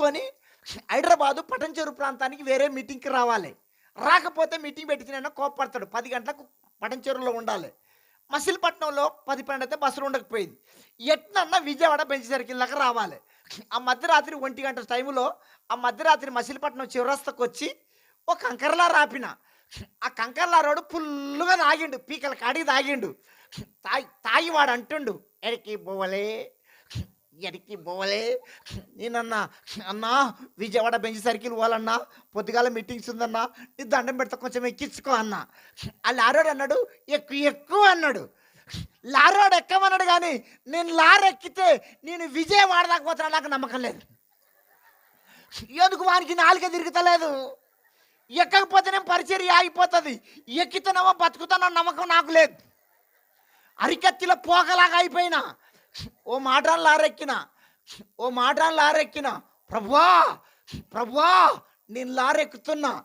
ముగించుకొని హైదరాబాదు పటంచెరు ప్రాంతానికి వేరే మీటింగ్కి రావాలి. రాకపోతే మీటింగ్ పెట్టిన కోపడతాడు పది గంటలకు పటంచెరులో ఉండాలి. మసిలిపట్నంలో పది పన్నెండు అయితే బస్సులు ఉండకపోయింది. ఎట్లన్నా విజయవాడ బెంచ్ సర్కిల్ దాకా రావాలి. ఆ మధ్యరాత్రి ఒంటి గంట టైంలో ఆ మధ్యరాత్రి మసిలిపట్నం చివరస్తకు వచ్చి ఒక కంకరలా రాపిన. ఆ కంకర్లా రోడ్డు ఫుల్లుగా తాగిండు పీకల కాడికి తాగిండు తాగి తాగి వాడు అంటుండు ఎడికి పోవలే ఎడికి పోవలే? నేనన్నా అన్నా విజయవాడ బెంచ్ సర్కిల్ పోవాలన్నా పొద్దుగాల మీటింగ్స్ ఉందన్నా నీ దండం పెడతా కొంచెం ఎక్కించుకో అన్నా. ఆ లారోడు అన్నాడు ఎక్కువ ఎక్కువ అన్నాడు. లారోడు ఎక్కమన్నాడు కానీ నేను లారీ ఎక్కితే నేను విజయవాడ దాకా నాకు నమ్మకం లేదు. ఎందుకు వానికి నాలుగే తిరుగుతలేదు? ఎక్కకపోతేనే పరిచర్య ఆగిపోతుంది. ఎక్కితేనేమో బతుకుతానో నమ్మకం నాకు లేదు. అరికత్తిలో పోకలాగా అయిపోయినా ఓ మాటను లారెక్కిన ఓ మాటను లారెక్కిన ప్రభువా ప్రభువా నేను లారెక్కుతున్నా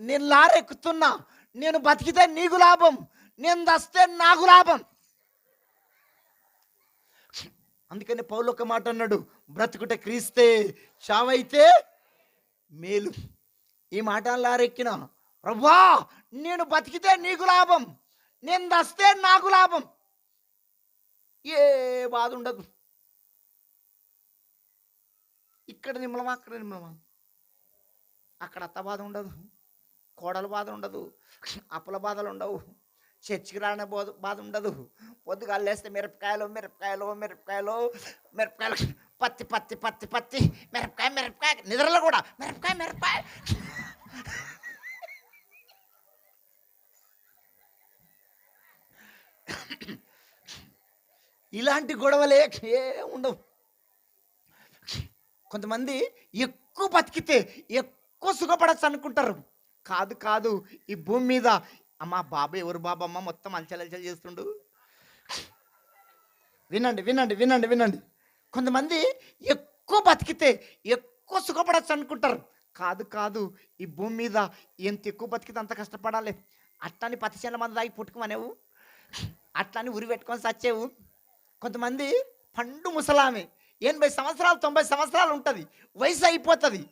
నేను లారెక్కుతున్నా నేను బతికితే నీకు లాభం నేను దస్తే నాకు లాభం. అందుకని పౌలు ఒక మాట అన్నాడు బ్రతుకుట క్రీస్తే చావైతే మేలు. ఈ మాట లారెక్కిన ప్రభువా నేను బతికితే నీకు లాభం నేను దస్తే నాకు లాభం. బాధ ఉండదు. ఇక్కడ నిమ్మలమా అక్కడ నిమ్మలమా? అక్కడ అత్త బాధ ఉండదు. కోడల బాధ ఉండదు. అప్పుల బాధలు ఉండవు. చర్చికి రాని బాధ బాధ ఉండదు. పొద్దుగాలు లేస్తే మిరపకాయలు మిరపకాయలు మిరపకాయలు మిరపకాయలు. పత్తి పత్తి పత్తి పత్తి. మిరపకాయ మిరపకాయ. నిద్రలో కూడా మిరపకాయ మిరపకాయ. ఇలాంటి గొడవలే ఏ ఉండవు. కొంతమంది ఎక్కువ బతికితే ఎక్కువ సుఖపడచ్చు అనుకుంటారు. కాదు కాదు ఈ భూమి మీద అమ్మా బాబు ఎవరు బాబమ్మ మొత్తం అలచలచలు చేస్తుండు. వినండి వినండి వినండి వినండి. కొంతమంది ఎక్కువ బతికితే ఎక్కువ సుఖపడచ్చు అనుకుంటారు. కాదు కాదు ఈ భూమి మీద ఎంత ఎక్కువ బతికితే అంత కష్టపడాలి. అట్లాని పది చెల్ల మంది దాగి పుట్టుకోమనేవు అట్లాని ఉరి పెట్టుకొని సచ్చేవు. కొంతమంది పండు ముసలామె. ఎనభై సంవత్సరాలు తొంభై సంవత్సరాలు ఉంటుంది. వయసు అయిపోతుంది.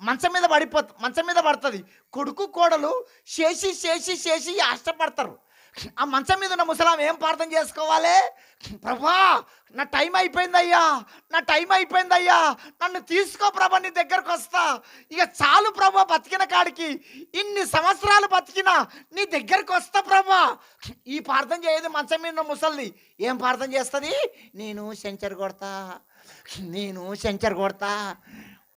మంచం మీద పడిపోతుంది మంచం మీద పడుతుంది. కొడుకు కోడలు చేసి చేసి చేసి ఆష్టపడతారు ఆ మంచం మీద ఉన్న ముసలాం ఏం ప్రార్థన చేసుకోవాలి? ప్రభా నా టైం అయిపోయిందయ్యా నా టైం అయిపోయిందయ్యా నన్ను తీసుకో ప్రభా నీ దగ్గరకు వస్తా. ఇక చాలు ప్రభా బతికిన కాడికి ఇన్ని సంవత్సరాలు బతికిన నీ దగ్గరకు వస్తా ప్రభా. ఈ ప్రార్థన చేయదు మంచం మీద ఉన్న ముసల్ది ఏం ప్రార్థన చేస్తుంది? నేను సెంచర్ కొడతా నేను సెంచర్ కొడతా.